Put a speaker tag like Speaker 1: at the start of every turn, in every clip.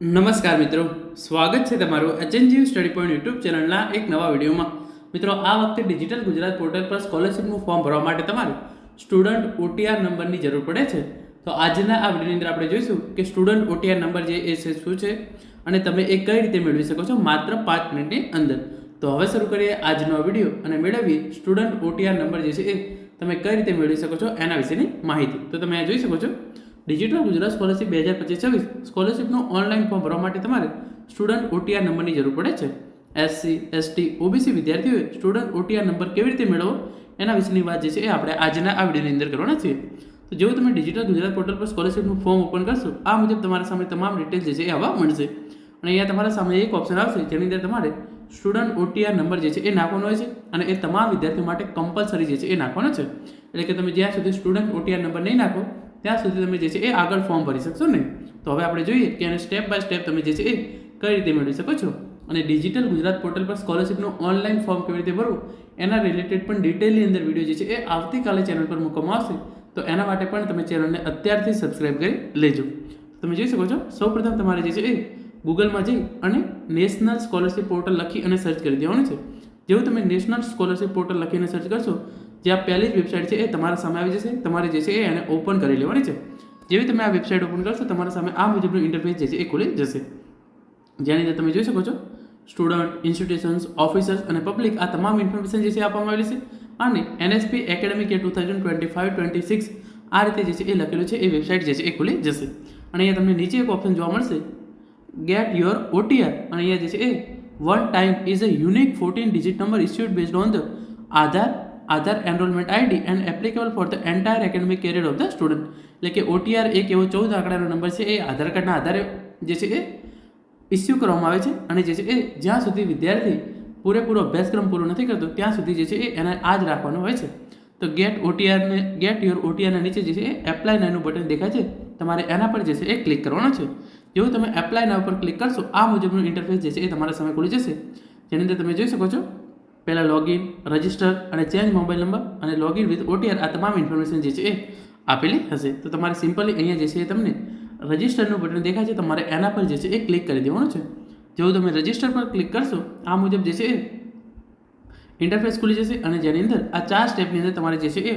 Speaker 1: નમસ્કાર મિત્રો. સ્વાગત છે તમારું એચએનજીયુ સ્ટડી પોઈન્ટ યુટ્યુબ ચેનલના એક નવા વિડીયોમાં. મિત્રો, આ વખતે ડિજિટલ ગુજરાત પોર્ટલ પર સ્કોલરશિપનું ફોર્મ ભરવા માટે તમારે સ્ટુડન્ટ ઓટીઆર નંબરની જરૂર પડે છે. તો આજના આ વિડીયોની અંદર આપણે જોઈશું કે સ્ટુડન્ટ ઓટીઆર નંબર જે એ છે, શું છે અને તમે એ કઈ રીતે મેળવી શકો છો માત્ર પાંચ મિનિટની અંદર. તો હવે શરૂ કરીએ આજનો વીડિયો અને મેળવીએ સ્ટુડન્ટ ઓટીઆર નંબર જે છે એ. તમે કઈ રીતે મેળવી શકો છો એના વિશેની માહિતી. તો તમે જોઈ શકો છો. ડિજિટલ ગુજરાત સ્કોલરશિપ બે હજાર પચીસ છવ્વીસ સ્કોલરશિપનું ઓનલાઈન ફોર્મ ભરવા માટે તમારે સ્ટુડન્ટ ઓટીઆર નંબરની જરૂર પડે છે. એસસી એસટી ઓબીસી વિદ્યાર્થીઓએ સ્ટુડન્ટ ઓટીઆર નંબર કેવી રીતે મેળવો એના વિશેની વાત જે છે એ આપણે આજના આ વિડીયોની અંદર કરવાના છીએ. તો જેવું તમે ડિજિટલ ગુજરાત પોર્ટલ પર સ્કોલરશિપનું ફોર્મ ઓપન કરશો, આ મુજબ તમારા સામે તમામ ડિટેલ્સ જે છે એ આવવા મળશે. અને અહીંયા તમારા સામે એક ઓપ્શન આવશે, જેની અંદર તમારે સ્ટુડન્ટ ઓટીઆર નંબર જે છે એ નાખવાનો હોય છે અને એ તમામ વિદ્યાર્થીઓ માટે કમ્પલસરી જે છે એ નાખવાનો છે. એટલે કે તમે જ્યાં સુધી સ્ટુડન્ટ ઓટીઆર નંબર નહીં નાખો ત્યાં સુધી તમે જે છે એ આગળ ફોર્મ ભરી શકશો નહીં તો હવે આપણે જોઈએ કે એને સ્ટેપ બાય સ્ટેપ તમે જે છે એ કઈ રીતે મેળવી શકો છો. અને ડિજિટલ ગુજરાત પોર્ટલ પર સ્કોલરશિપનું ઓનલાઈન ફોર્મ કેવી રીતે ભરવું, એના રિલેટેડ પણ ડિટેલની અંદર વીડિયો જે છે એ આવતીકાલે ચેનલ પર મૂકવામાં આવશે. તો એના માટે પણ તમે ચેનલને અત્યારથી સબસ્ક્રાઇબ કરી લેજો. તમે જોઈ શકો છો, સૌપ્રથમ તમારે જે છે એ ગૂગલમાં જઈ અને નેશનલ સ્કોલરશિપ પોર્ટલ લખી અને સર્ચ કરી દેવાનું છે. જેવું તમે નેશનલ સ્કોલરશિપ પોર્ટલ લખીને સર્ચ કરશો જે આ પહેલી જ વેબસાઇટ છે એ તમારા સામે આવી જશે, તમારે જે છે એ એને ઓપન કરી લેવાની છે. જેવી તમે આ વેબસાઇટ ઓપન કરશો, તમારા સામે આ મુજબનું ઇન્ટરફેસ જે છે એ ખુલી જશે. જેની અંદર તમે જોઈ શકો છો સ્ટુડન્ટ ઇન્સ્ટિટ્યુશન્સ ઓફિસર્સ અને પબ્લિક આ તમામ ઇન્ફોર્મેશન જે છે આપવામાં આવેલી છે. અને એનએસપી એકેડેમિક કે two thousand twenty five twenty six આ રીતે જે છે એ લખેલું છે, એ વેબસાઇટ જે છે એ ખુલી જશે. અને અહીંયા તમને નીચે એક ઓપ્શન જોવા મળશે ગેટ યોર ઓટીઆર અને અહીંયા જે છે એ one time is a unique fourteen digit number issued based on the Aadhaar Aadhaar enrolment ID and applicable for the entire academic career of the student એટલે કે ઓટીઆર એક એવો ચૌદ આંકડાનો નંબર છે, એ આધાર કાર્ડના આધારે જે છે એ ઇસ્યુ કરવામાં આવે છે અને જે છે એ જ્યાં સુધી વિદ્યાર્થી પૂરેપૂરો અભ્યાસક્રમ પૂરો નથી કરતો, ત્યાં સુધી જે છે એ એને આ જ રાખવાનું હોય છે. તો ગેટ ઓટીઆરને ગેટ યોર ઓટીઆરના નીચે જે છે એ એપ્લાય નાનું બટન દેખાય છે. તમારે એના પર જે છે એ ક્લિક કરવાનું છે. જેવું તમે એપ્લાય ના ઉપર ક્લિક કરશો, આ મુજબનું ઇન્ટરફેસ જે છે એ તમારા સામે ખુલી જશે. જેની અંદર તમે જોઈ શકો છો પહેલાં લોગિન રજિસ્ટર અને ચેન્જ મોબાઈલ નંબર અને લોગિન વિથ ઓટીઆર આ તમામ ઇન્ફોર્મેશન જે છે એ આપેલી હશે. તો તમારે સિમ્પલી અહીંયા જે છે એ તમને રજિસ્ટરનું બટન દેખાય છે. તમારે એના પર જે છે એ ક્લિક કરી દેવાનું છે. જેવું તમે રજિસ્ટર પર ક્લિક કરશો, આ મુજબ જે છે એ ઇન્ટરફેસ ખુલી જશે અને જેની અંદર આ ચાર સ્ટેપની અંદર તમારે જે છે એ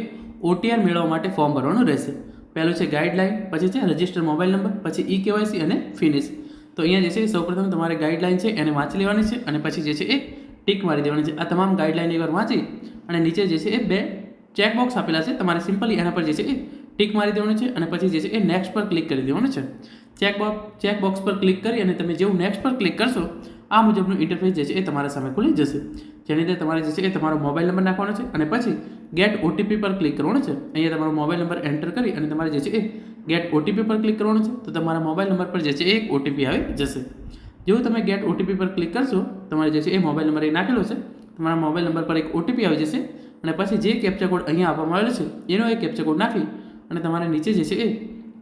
Speaker 1: ઓટીઆર મેળવવા માટે ફોર્મ ભરવાનું રહેશે. પહેલું છે ગાઈડલાઇન પછી છે રજિસ્ટર મોબાઈલ નંબર પછી ઈ કેવાયસી અને ફિનિશ તો અહીંયા જે છે સૌપ્રથમ તમારે ગાઈડલાઇન છે, એને વાંચી લેવાની છે અને પછી જે છે એ ટીક મારી દેવાની છે. આ તમામ ગાઈડલાઇન એકવાર વાંચી અને નીચે જે છે એ બે ચેકબોક્સ આપેલા છે. તમારે સિમ્પલી એના પર જે છે એ ટીક મારી દેવાનું છે અને પછી જે છે એ નેક્સ્ટ પર ક્લિક કરી દેવાનું છે. ચેકબોક્સ ચેકબોક્સ પર ક્લિક કરી અને તમે જેવું નેક્સ્ટ પર ક્લિક કરશો, આ મુજબનું ઇન્ટરફેસ જે છે એ તમારા સામે ખુલી જશે. જેની અંદર તમારે જે છે એ તમારો મોબાઈલ નંબર નાખવાનો છે અને પછી ગેટ ઓટીપી પર ક્લિક કરવાનો છે. અહીંયા તમારો મોબાઈલ નંબર એન્ટર કરી અને તમારે જે છે એ ગેટ ઓટીપી પર ક્લિક કરવાનો છે. તો તમારા મોબાઈલ નંબર પર જે છે એક ઓટીપી આવી જશે. જેવું તમે ગેટ ઓટીપી પર ક્લિક કરશો તમારે જે છે એ મોબાઈલ નંબર એ નાખેલો છે. તમારા મોબાઈલ નંબર પર એક ઓટીપી આવી જશે અને પછી જે કેપ્ચર કોડ અહીંયા આપવામાં આવેલો છે, એનો એ કેપ્ચર કોડ નાખી અને તમારે નીચે જે છે એ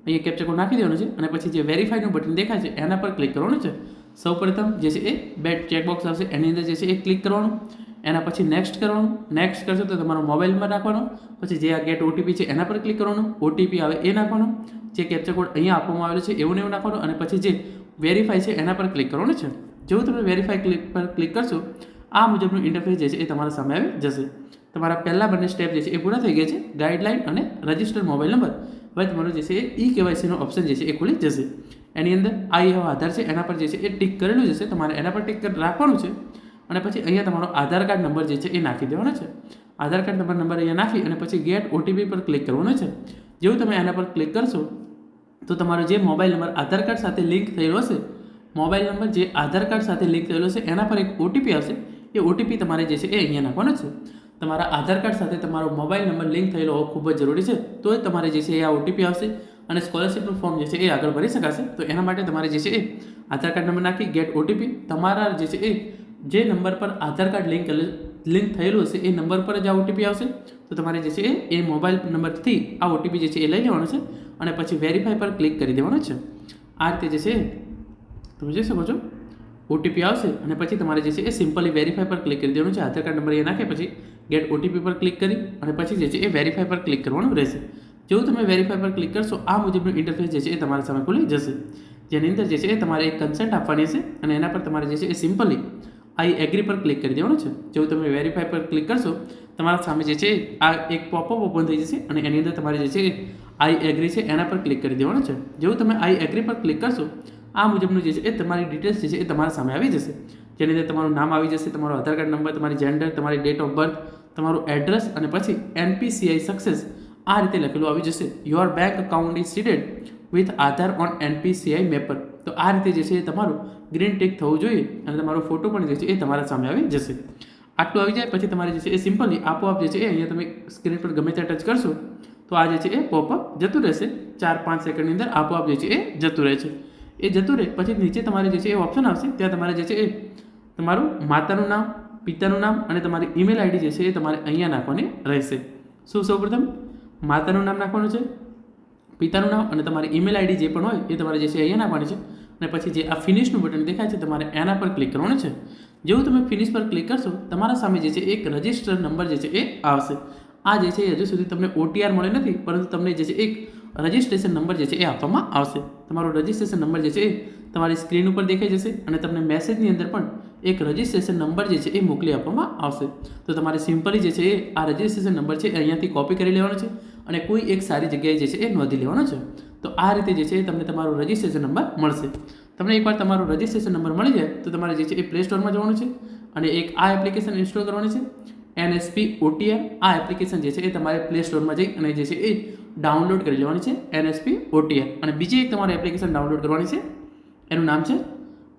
Speaker 1: અહીંયા કેપ્ચર કોડ નાખી દેવાનો છે અને પછી જે વેરીફાઈનું બટન દેખાય છે, એના પર ક્લિક કરવાનું છે. સૌપ્રથમ જે છે એ બે ચેકબોક્સ આવશે, એની અંદર જે છે એ ક્લિક કરવાનું. એના પછી નેક્સ્ટ કરવાનું. નેક્સ્ટ કરશો તો તમારો મોબાઈલ નંબર નાખવાનો. પછી જે આ ગેટ ઓટીપી છે એના પર ક્લિક કરવાનું. ઓટીપી આવે એ નાખવાનો. જે કેપ્ચર કોડ અહીંયા આપવામાં આવેલો છે, એવું ને એવું નાખવાનું અને પછી જે વેરીફાઈ છે એના પર ક્લિક કરવાનું છે. જેવું તમે વેરીફાઈ ક્લિક પર ક્લિક કરશો, આ મુજબનું ઇન્ટરફેસ જે છે એ તમારા સામે આવી જશે. તમારા પહેલાં બંને સ્ટેપ જે છે એ પૂરા થઈ ગયા છે. ગાઈડલાઇન અને રજિસ્ટર્ડ મોબાઈલ નંબર હવે તમારો જે છે એ ઈ કેવાયસીનો ઓપ્શન જે છે એ ખુલી જશે. એની અંદર આ એવો આધાર છે, એના પર જે છે એ ટીક કરેલું જશે તમારે એના પર ટીક રાખવાનું છે અને પછી અહીંયા તમારો આધાર કાર્ડ નંબર જે છે એ નાખી દેવાનો છે. આધાર કાર્ડ નંબર નંબર અહીંયા નાખી અને પછી ગેટ ઓટીપી પર ક્લિક કરવાનો છે. જેવું તમે એના પર ક્લિક કરશો, તો તમારો જે મોબાઈલ નંબર આધાર કાર્ડ સાથે લિંક થયેલો હશે મોબાઈલ નંબર જે આધાર કાર્ડ સાથે લિંક થયેલો છે, એના પર એક ઓટીપી આવશે. એ ઓટીપી તમારે જે છે, એ અહીંયા નાખવાનો છે. તમારા આધાર કાર્ડ સાથે તમારો મોબાઈલ નંબર લિંક થયેલો હોવો ખૂબ જ જરૂરી છે. તો એ તમારે જે છે, એ આ ઓટીપી આવશે અને સ્કોલરશિપનું ફોર્મ જે છે, એ આગળ ભરી શકાશે. તો એના માટે તમારે જે છે, એ આધાર કાર્ડ નંબર નાખી ગેટ ઓટીપી તમારા જે છે, એ જે નંબર પર આધાર કાર્ડ લિંક લિંક થયેલું હશે, એ નંબર પર જ આ ઓટીપી આવશે. તો તમારે જે છે, એ એ મોબાઈલ નંબરથી આ ઓટીપી જે છે, એ લઈ લેવાનો છે અને પછી વેરીફાઈ પર ક્લિક કરી દેવાનો છે. આ રીતે જે છે તમે જોઈ શકો છો? ઓટીપી આવશે અને પછી તમારે જે છે એ સિમ્પલી વેરીફાઈ પર ક્લિક કરી દેવાનું છે. આધાર કાર્ડ નંબર એ નાખે, પછી ગેટ ઓટીપી પર ક્લિક કરી અને પછી જે છે એ વેરીફાઈ પર ક્લિક કરવાનું રહેશે. જેવું તમે વેરીફાઈ પર ક્લિક કરશો, આ મુજબનું ઇન્ટરફેસ જે છે એ તમારા સામે ખુલી જશે. જેની અંદર જે છે એ તમારે એક કન્સેન્ટ આપવાની છે અને એના પર તમારે જે છે એ સિમ્પલી આઈ એગ્રી પર ક્લિક કરી દેવાનું છે. જેવું તમે વેરીફાઈ પર ક્લિક કરશો, તમારા સામે જે છે આ એક પોપઅપ ઓપન થઈ જશે અને એની અંદર તમારે જે છે આઈ એગ્રી છે એના પર ક્લિક કરી દેવાનું છે. જેવું તમે આઈ એગ્રી પર ક્લિક કરશો આ મુજબનું જે છે એ તમારી ડિટેલ્સ જે છે એ તમારા સામે આવી જશે. જેની અંદર તમારું નામ આવી જશે, તમારો આધાર કાર્ડ નંબર તમારી જેન્ડર તમારી ડેટ ઓફ બર્થ તમારું એડ્રેસ અને પછી એનપીસીઆઈ સક્સેસ આ રીતે લખેલું આવી જશે. Your bank account is seeded with Aadhaar on NPCI mapper તો આ રીતે જે છે એ તમારું ગ્રીન ટેક થવું જોઈએ અને તમારો ફોટો પણ જે છે એ તમારા સામે આવી જશે. આટલું આવી જાય, પછી તમારે જે છે એ સિમ્પલી આપોઆપ જે છે એ અહીંયા તમે સ્ક્રીન પર ગમે ત્યાં ટચ કરશો, તો આ જે છે એ પોપઅપ જતું રહેશે. ચાર પાંચ સેકન્ડની અંદર આપોઆપ જે છે એ જતું રહે છે. એ જતું રહે. પછી નીચે તમારે જે છે એ ઓપ્શન આવશે. ત્યાં તમારે જે છે એ તમારું માતાનું નામ, પિતાનું નામ અને તમારી ઈમેલ આઈડી જે છે એ તમારે અહીંયા નાખવાની રહેશે. શું સૌપ્રથમ? માતાનું નામ નાખવાનું છે, પિતાનું નામ અને તમારી ઈમેલ આઈડી જે પણ હોય એ તમારે જે છે અહીંયા નાખવાની છે. અને પછી જે આ ફિનિશનું બટન દેખાય છે તમારે એના પર ક્લિક કરવાનું છે. જેવું તમે ફિનિશ પર ક્લિક કરશો, તમારા સામે જે છે એક રજિસ્ટર નંબર જે છે એ આવશે. આ જે છે હજુ સુધી તમને ઓટીઆર મળે નથી, પરંતુ તમને જે છે એક રજિસ્ટ્રેશન નંબર જે છે એ આપવામાં આવશે તમારો રજિસ્ટ્રેશન નંબર જે છે એ તમારી સ્ક્રીન ઉપર દેખાઈ જશે અને તમને મેસેજની અંદર પણ એક રજિસ્ટ્રેશન નંબર જે છે એ મોકલી આપવામાં આવશે તો તમારે સિમ્પલી જે છે એ આ રજિસ્ટ્રેશન નંબર છે એ અહીંયાથી કોપી કરી લેવાનો છે અને કોઈ એક સારી જગ્યાએ જે છે એ નોંધી લેવાનો છે તો આ રીતે જે છે એ તમને તમારો રજિસ્ટ્રેશન નંબર મળશે તમને એકવાર તમારો રજિસ્ટ્રેશન નંબર મળી જાય તો તમારે જે છે એ પ્લે સ્ટોરમાં જવાનું છે અને એક આ એપ્લિકેશન ઇન્સ્ટોલ કરવાની છે એનએસપી ઓટીઆર આ એપ્લિકેશન જે છે એ તમારે પ્લે સ્ટોરમાં જઈ અને જે છે એ ડાઉનલોડ કરી લેવાની છે એનએસપી ઓટીઆર અને બીજી એક તમારે એપ્લિકેશન ડાઉનલોડ કરવાની છે, એનું નામ છે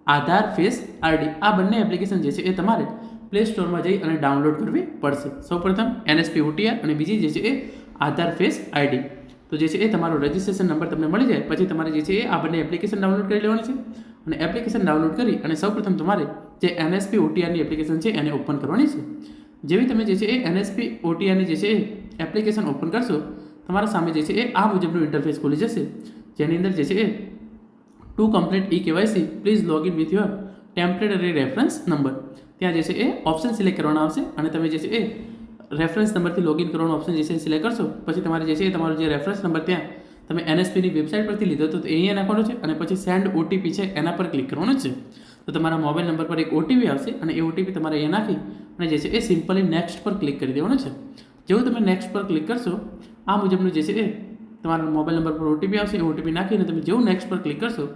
Speaker 1: આધાર ફેસ આરડી. આ બંને એપ્લિકેશન જે છે એ તમારે પ્લે સ્ટોરમાં જઈ અને ડાઉનલોડ કરવી પડશે. સૌપ્રથમ એનએસપી ઓટીઆર અને બીજી જે છે એ આધાર ફેસ આઈડી તો જે છે એ તમારો રજિસ્ટ્રેશન નંબર તમને મળી જાય. પછી તમારે જે છે એ આ બંને એપ્લિકેશન ડાઉનલોડ કરી લેવાની છે. અને એપ્લિકેશન ડાઉનલોડ કરી અને સૌપ્રથમ તમારે જે એનએસપી ઓટીઆરની એપ્લિકેશન છે એને ઓપન કરવાની છે. જેવી તમે જે છે એ એનએસપી ઓટીઆરની જે છે એ એપ્લિકેશન ઓપન કરશો તમારા સામે જે છે એ આ મુજબનું ઇન્ટરફેસ ખુલી જશે જેની અંદર જે છે એ to complete e KYC please login with your temporary reference number ત્યાં જે છે એ ઓપ્શન સિલેક્ટ કરવાનો આવશે અને તમે જે છે એ રેફરન્સ નંબરથી લોગિન કરવાનો ઓપ્શન જે છે એ સિલેક્ટ કરશો પછી તમારે જે છે એ તમારો જે રેફરન્સ નંબર ત્યાં તમે એનએસપીની વેબસાઇટ પરથી લીધો તો એ અહીંયા નાખવાનો છે અને પછી સેન્ડ ઓટીપી છે એના પર ક્લિક કરવાનું છે તો તમારા મોબાઈલ નંબર પર એક ઓટીપી આવશે અને એ ઓટીપી તમારે અહીંયા નાખી અને જે છે એ સિમ્પલી નેક્સ્ટ પર ક્લિક કરી દેવાનું છે. જેવું તમે નેક્સ્ટ પર ક્લિક કરશો આ મુજબનું જે છે એ તમારા મોબાઈલ નંબર પર ઓટીપી આવશે, એ ઓટીપી નાખીને તમે જેવું નેક્સ્ટ પર ક્લિક કરશો,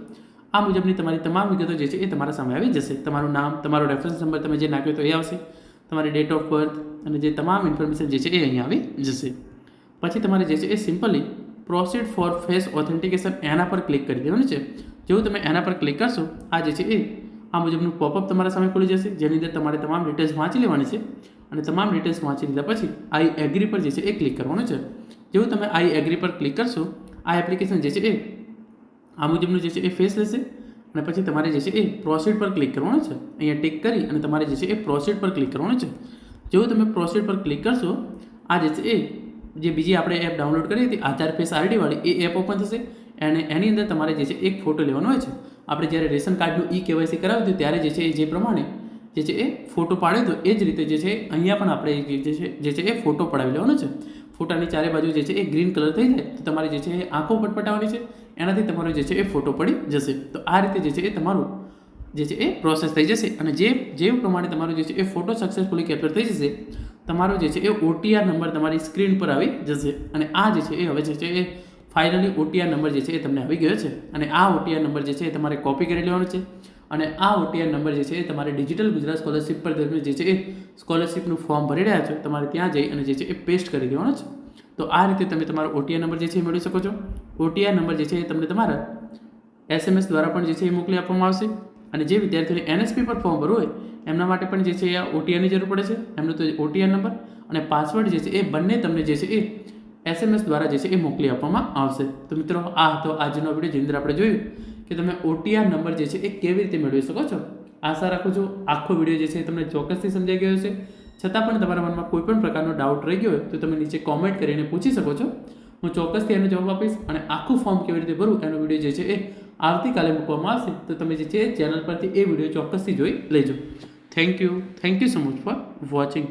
Speaker 1: આ મુજબની તમારી તમામ વિગતો જે છે એ તમારા સામે આવી જશે. તમારું નામ, તમારો રેફરન્સ નંબર તમે જે નાખ્યો તો એ આવશે. તમારી ડેટ ઓફ બર્થ અને જે તમામ ઇન્ફોર્મેશન જે છે એ અહીંયા આવી જશે. પછી તમારે જે છે એ simply proceed for face authentication એના પર ક્લિક કરી દેવાનું છે. જેવું તમે એના પર ક્લિક કરશો, આ જે છે એ, આ મુજબનું પોપઅપ તમારા સામે ખુલી જશે. જેની અંદર તમારે તમામ ડિટેલ્સ વાંચી લેવાની છે. અને તમામ ડિટેલ્સ વાંચી લીધા પછી આઈ એગ્રી પર જે છે એ ક્લિક કરવાનું છે. જેવું તમે આઈ એગ્રી પર ક્લિક કરશો આ એપ્લિકેશન જે છે એ આ મુજબનું જે છે એ ફેસ લેશે અને પછી તમારે જે છે એ પ્રોસીડ પર ક્લિક કરવાનું છે અહીંયા ટિક કરી અને તમારે જે છે એ પ્રોસીડ પર ક્લિક કરવાનું છે જેવું તમે પ્રોસીડ પર ક્લિક કરશો આ જે છે એ જે બીજી આપણે એપ ડાઉનલોડ કરી હતી આધાર ફેસ આરડીવાળી એ એપ ઓપન થશે અને એની અંદર તમારે જે છે એક ફોટો લેવાનો હોય છે આપણે જ્યારે રેશન કાર્ડનું ઈ કેવાયસી કરાવ્યું હતું ત્યારે જે છે એ જે પ્રમાણે જે છે એ ફોટો પાડ્યો હતો એ જ રીતે જે છે અહીંયા પણ આપણે જે છે જે છે એ ફોટો પડાવી લેવાનો છે ફોટાની ચારે બાજુ જે છે એ ગ્રીન કલર થઈ જાય તો તમારી જે છે એ આંખો પટપટાવાની છે એનાથી તમારો જે છે એ ફોટો પડી જશે તો આ રીતે જે છે એ તમારું જે છે એ પ્રોસેસ થઈ જશે અને જે જે પ્રમાણે તમારો જે છે એ ફોટો સક્સેસફુલી કેપ્ચર થઈ જશે તમારો જે છે એ ઓટીઆર નંબર તમારી સ્ક્રીન પર આવી જશે અને આ જે છે એ હવે જે છે એ ફાઇનલી ઓટીઆર નંબર જે છે એ તમને આવી ગયો છે અને આ ઓટીઆર નંબર જે છે એ તમારે કોપી કરી લેવાનો છે અને આ ઓટીઆર નંબર જે છે એ તમારે ડિજિટલ ગુજરાત સ્કોલરશિપ પર તમે જે છે એ સ્કોલરશિપનું ફોર્મ ભરી રહ્યા છો તમારે ત્યાં જઈ અને જે છે એ પેસ્ટ કરી દેવાનો છે તો આ રીતે તમે તમારો ઓટીઆર નંબર જે છે એ મેળવી શકો છો ઓટીઆર નંબર જે છે એ તમને તમારા એસએમએસ દ્વારા પણ જે છે એ મોકલી આપવામાં આવશે અને જે વિદ્યાર્થીઓને એનએસપી પર ફોર્મ ભરવું હોય એમના માટે પણ જે છે એ ઓટીઆરની જરૂર પડે છે એમનો તો ઓટીઆર નંબર અને પાસવર્ડ જે છે એ બંને તમને જે છે એ એસએમએસ દ્વારા જે છે એ મોકલી આપવામાં આવશે તો મિત્રો આ હતો આજનો વીડિયો જેની અંદર આપણે જોયું કે તમે ઓટીઆર નંબર જે છે એ કેવી રીતે મેળવી શકો છો? આશા રાખું છું આખો વીડિયો જે છે એ તમને ચોક્કસથી સમજાઈ ગયો છે છતાં પણ તમારા મનમાં કોઈ પણ પ્રકારનો ડાઉટ રહી ગયો હોય તો તમે નીચે કોમેન્ટ કરીને પૂછી શકો છો. હું ચોક્કસથી એનો જવાબ આપીશ અને આખું ફોર્મ કેવી રીતે ભરવું એનો વીડિયો જે છે એ આવતીકાલે મૂકવામાં આવશે. તો તમે જે છે ચેનલ પરથી એ વીડિયો ચોક્કસથી જોઈ લેજો. Thank you thank you so much for watching